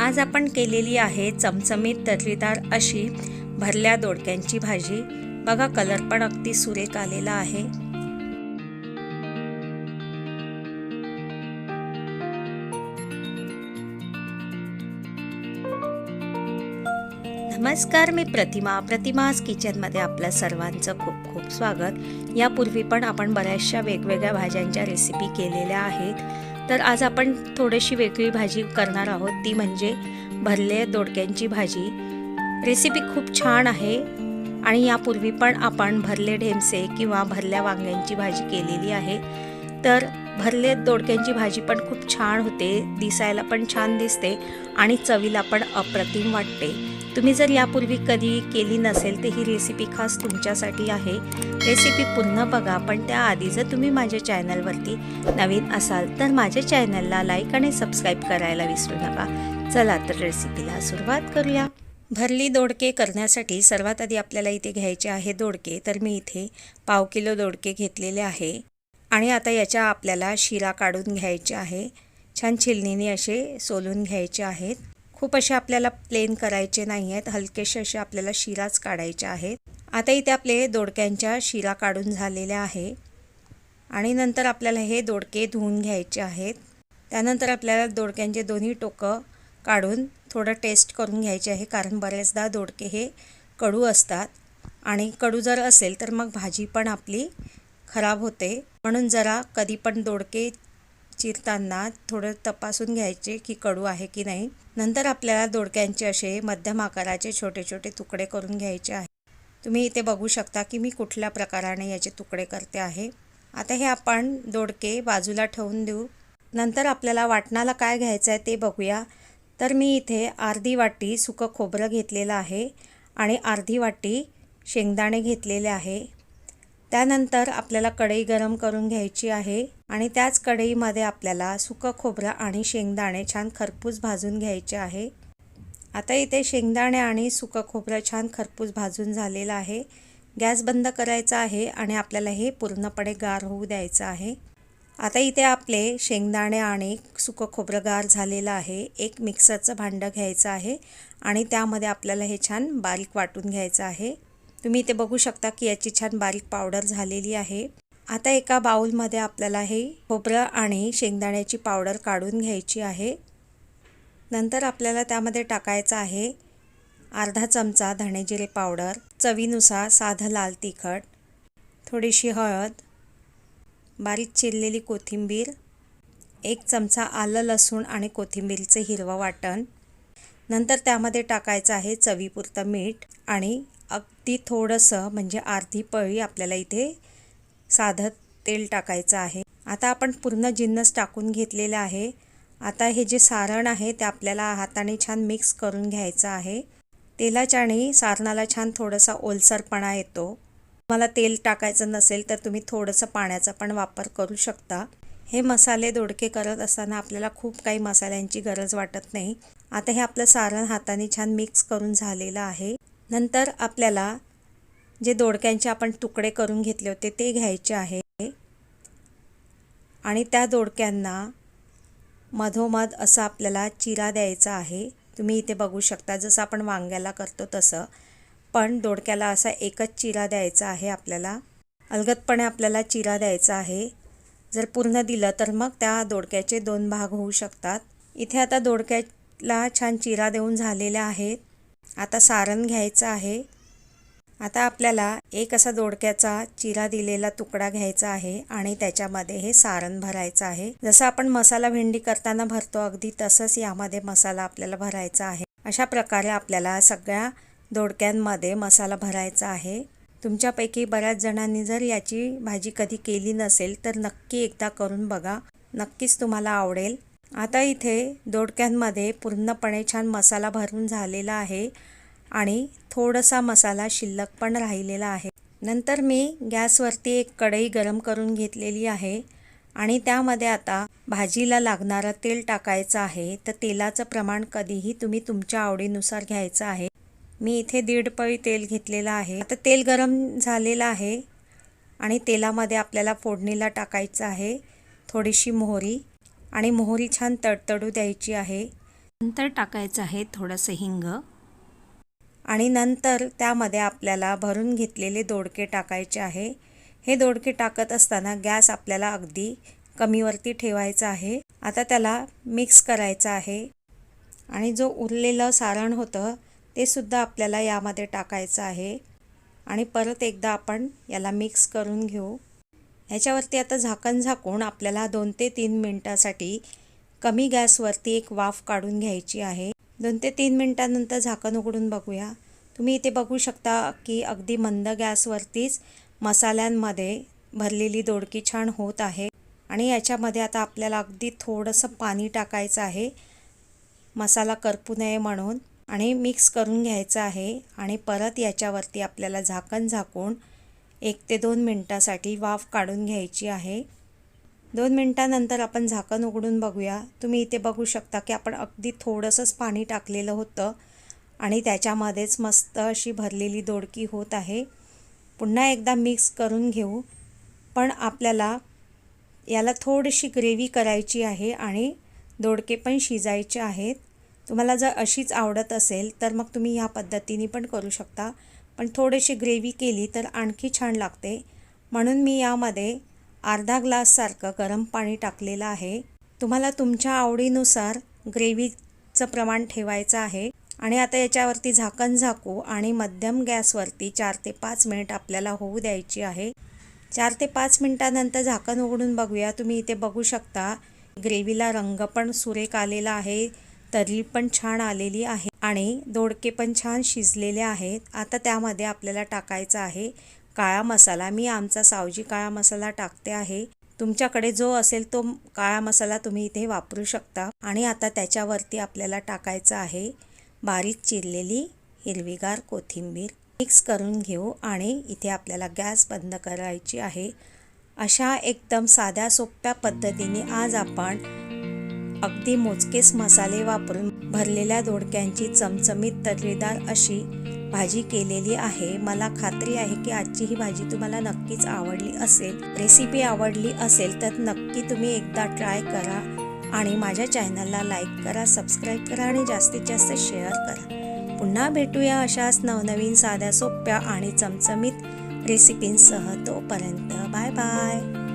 आज आपण केलेली आहे चमचमीत तर्रीदार अशी भरल्या दोडक्यांची भाजी. बघा कलर पण अगदी सुरेख आलेला आहे. नमस्कार मी प्रतिमा. प्रतिमाज किचनमध्ये आपलं सर्वांचं खूप खूप स्वागत. यापूर्वी पण आपण बऱ्याचशा वेगवेगळ्या भाज्यांच्या रेसिपी केलेल्या आहेत. तर आज आपण थोडीशी वेगळी भाजी करणार आहोत. ती म्हणजे भरले दोडक्यांची भाजी. रेसिपी खूप छान आहे. आणि यापूर्वी पण आपण भरले ढेमसे किंवा भरल्या वांग्यांची भाजी केलेली आहे. तर भरले दोडक्यांची भाजी पण खूप छान होते. दिसायला पण छान दिसते आणि चवीला पण अप्रतिम वाटते. तुम्ही जर यापूर्वी कधी केली नसेल तर ही रेसिपी खास तुमच्यासाठी आहे. रेसिपी पुन्हा बघा पण त्याआधी जर तुम्ही माझ्या चॅनलवरती नवीन असाल तर माझ्या चॅनलला लाईक आणि सबस्क्राईब करायला विसरू नका. चला तर रेसिपीला सुरुवात करूया. भरली दोडके करण्यासाठी सर्वात आधी आपल्याला इथे घ्यायचे आहे दोडके. तर मी इथे पाव किलो दोडके घेतलेले आहे. आणि आता याच्या आपल्याला शिरा काढून घ्यायचे आहे. छान छिलनीने असे सोलून घ्यायचे आहेत. खूप असे आपल्याला प्लेन करायचे नाही आहेत. हलकेसे असे आपल्याला शिराच काढायचे आहेत. आता इथे आपले दोडक्यांच्या शिरा काढून झालेल्या आहे. आणि नंतर आपल्याला हे दोडके धुवून घ्यायचे आहेत. त्यानंतर आपल्याला दोडक्यांचे दोन्ही टोकं काढून थोडं टेस्ट करून घ्यायचे आहे. कारण बरेचदा दोडके हे कडू असतात. आणि कडू जर असेल तर मग भाजी पण आपली खराब होते. म्हणून जरा कधी पण दोडके चिरताना थोडं तपासून घ्यायचे की कडू आहे की नाही. नंतर आपल्याला दोडक्यांचे असे मध्यम आकाराचे छोटे छोटे तुकडे करून घ्यायचे आहे. तुम्ही इथे बघू शकता की मी कुठल्या प्रकाराने याचे तुकडे करते आहे. आता हे आपण दोडके बाजूला ठेवून देऊ. नंतर आपल्याला वाटणाला काय घ्यायचं आहे ते बघूया. तर मी इथे अर्धी वाटी सुकं खोबरं घेतलेलं आहे आणि अर्धी वाटी शेंगदाणे घेतलेले आहे. त्यानंतर आपल्याला कढई गरम करून घ्यायची आहे आणि त्याच कढईमध्ये आपल्याला सुकं खोबरं आणि शेंगदाणे छान खरपूस भाजून घ्यायचे आहे. आता इथे शेंगदाणे आणि सुकं खोबरं छान खरपूस भाजून झालेलं आहे. गॅस बंद करायचा आहे आणि आपल्याला हे पूर्णपणे गार होऊ द्यायचं आहे. आता इथे आपले शेंगदाणे आणि सुकं खोबरं गार झालेलं आहे. एक मिक्सरचं भांडं घ्यायचं आहे आणि त्यामध्ये आपल्याला हे छान बारीक वाटून घ्यायचं आहे. तुम्ही इथे बघू शकता की याची छान बारीक पावडर झालेली आहे. आता एका बाउलमध्ये आपल्याला हे खोबरं आणि शेंगदाण्याची पावडर काढून घ्यायची आहे. नंतर आपल्याला त्यामध्ये टाकायचं आहे अर्धा चमचा धणेजिरे पावडर चवीनुसार साधं लाल तिखट थोडीशी हळद बारीक चिरलेली कोथिंबीर एक चमचा आलं लसूण आणि कोथिंबीरचं हिरवं वाटण. नंतर त्यामध्ये टाकायचं आहे चवीपुरतं मीठ आणि अगदी थोडंसं म्हणजे अर्धी पळी आपल्याला इथे साधं तेल टाकायचं आहे. आता आपण पूर्ण जिन्नस टाकून घेतलेलं आहे. आता हे जे सारण आहे ते आपल्याला हाताने छान मिक्स करून घ्यायचं आहे. तेलाच्या आणि सारणाला छान थोडासा ओलसरपणा येतो. तुम्हाला तेल टाकायचं नसेल तर तुम्ही थोडंसं पाण्याचा पण वापर करू शकता. हे मसाले दोडके करत असताना आपल्याला खूप काही मसाल्यांची गरज वाटत नाही. आता हे आपलं सारण हाताने छान मिक्स करून झालेलं आहे. नंतर आपल्याला जे दोडक्यांचे आपण तुकडे करून घेतले होते ते घ्यायचे आहे. आणि त्या दोडक्यांना मधोमध असा आपल्याला चिरा द्यायचा आहे. तुम्ही इथे बघू शकता जसं आपण वांग्याला करतो तसं. पण दोडक्याला असा एकच चिरा द्यायचा आहे आपल्याला. अलगदपणे आपल्याला चिरा द्यायचा आहे. जर पूर्ण दिलं तर मग त्या दोडक्याचे दोन भाग होऊ शकतात. इथे आता दोडक्याला छान चिरा देऊन झालेल्या आहेत. आता सारण घ्यायचं आहे. आता आपल्याला एक असा दोडक्याचा चिरा दिलेला तुकडा घ्यायचा आहे आणि त्याच्यामध्ये हे सारण भरायचं आहे. जसं आपण मसाला भेंडी करताना भरतो अगदी तसंच यामध्ये मसाला आपल्याला भरायचा आहे. अशा प्रकारे आपल्याला सगळ्या दोडक्यांमध्ये मसाला भरायचा आहे. तुमच्यापैकी बऱ्याच जणांनी जर याची भाजी कधी केली नसेल तर नक्की एकदा करून बघा. नक्कीच तुम्हाला आवडेल. आता इथे दोडक्यांमध्ये पूर्णपणे छान मसाला भरून झालेला आहे आणि थोडासा मसाला शिल्लक पण राहिलेला आहे. नंतर मी गॅसवरती एक कढई गरम करून घेतलेली आहे आणि त्यामध्ये आता भाजीला लागणारं तेल टाकायचं आहे. तर तेलाचं प्रमाण कधीही तुम्ही तुमच्या आवडीनुसार घ्यायचं आहे. मी इथे दीड पळी तेल घेतलेलं आहे. आता तेल गरम झालेलं आहे आणि तेलामध्ये आपल्याला फोडणीला टाकायचं आहे. थोडीशी मोहरी आणि मोहरी छान तडतडू द्यायची आहे. नंतर टाकायचं आहे थोडंसं हिंग. आणि नंतर त्यामध्ये आपल्याला भरून घेतलेले दोडके टाकायचे आहे. हे दोडके टाकत असताना गॅस आपल्याला अगदी कमीवरती ठेवायचा आहे. आता त्याला मिक्स करायचं आहे. आणि जो उरलेलं सारण होतं ते सुद्धा आपल्याला यामध्ये टाकायचं आहे. आणि परत एकदा आपण याला मिक्स करून घेऊ. ह्याच्यावरती आता झाकण झाकून आपल्याला दोन ते तीन मिनटासाठी कमी गॅसवरती एक वाफ काढून घ्यायची आहे. दोन ते तीन मिनटानंतर झाकण उघडून बघूया. तुम्ही इथे बघू शकता की अगदी मंद गॅसवरतीच मसाल्यांमध्ये भरलेली दोडकी छान होत आहे. आणि याच्यामध्ये आता आपल्याला अगदी थोडंसं पाणी टाकायचं आहे. मसाला करपू नये म्हणून. आणि मिक्स करून घ्यायचं आहे. आणि परत याच्यावरती आपल्याला झाकण झाकून एक ते दोन मिनटासाठी वाफ काढून घ्यायची आहे. दोन मिनटानंतर आपण झाकण उघडून बघूया. तुम्ही इथे बघू शकता की आपण अगदी थोडंसंच पाणी टाकलेलं होतं आणि त्याच्यामध्येच मस्त अशी भरलेली दोडकी होत आहे. पुन्हा एकदा मिक्स करून घेऊ. पण आपल्याला याला थोडीशी ग्रेव्ही करायची आहे आणि दोडके पण शिजायचे आहेत. तुम्हाला जर अशीच आवडत असेल तर मग तुम्ही ह्या पद्धतीने पण करू शकता. पण थोडीशी ग्रेव्ही केली तर आणखी छान लागते. म्हणून मी यामध्ये अर्धा ग्लाससारखं गरम पाणी टाकलेलं आहे. तुम्हाला तुमच्या आवडीनुसार ग्रेव्हीचं प्रमाण ठेवायचं आहे. आणि आता याच्यावरती झाकण झाकू आणि मध्यम गॅसवरती चार ते पाच मिनिट आपल्याला होऊ द्यायची आहे. चार ते पाच मिनटानंतर झाकण उघडून बघूया. तुम्ही इथे बघू शकता ग्रेव्हीला रंग पण सुरेख आलेला आहे. तरी पण छान आलेली आहे. आणि दोडके पण छान शिजलेले आहेत. आता त्यामध्ये आपल्याला टाकायचा आहे काळा मसाला. मी आमचा सावजी काळा मसाला टाकते आहे. तुमच्याकडे जो असेल तो काळा मसाला तुम्ही इथे वापरू शकता. आणि आता त्याच्यावरती आपल्याला टाकायचं आहे बारीक चिरलेली हिरवीगार कोथिंबीर. मिक्स करून घेऊ आणि इथे आपल्याला गॅस बंद करायची आहे. अशा एकदम साध्या सोप्या पद्धतीने आज आपण अगदी मोजकेच मसाले वापरून भरलेल्या दोडक्यांची चमचमीत तर्रीदार अशी भाजी केलेली आहे. मला खात्री आहे की आजची ही भाजी तुम्हाला नक्कीच आवडली असेल. रेसिपी आवडली असेल तर नक्की तुम्ही एकदा ट्राय करा आणि माझ्या चॅनलला लाईक करा सबस्क्राईब करा आणि जास्तीत जास्त शेअर करा. पुन्हा भेटूया अशाच नवनवीन साध्या सोप्या आणि चमचमीत रेसिपींसह तोपर्यंत बाय बाय.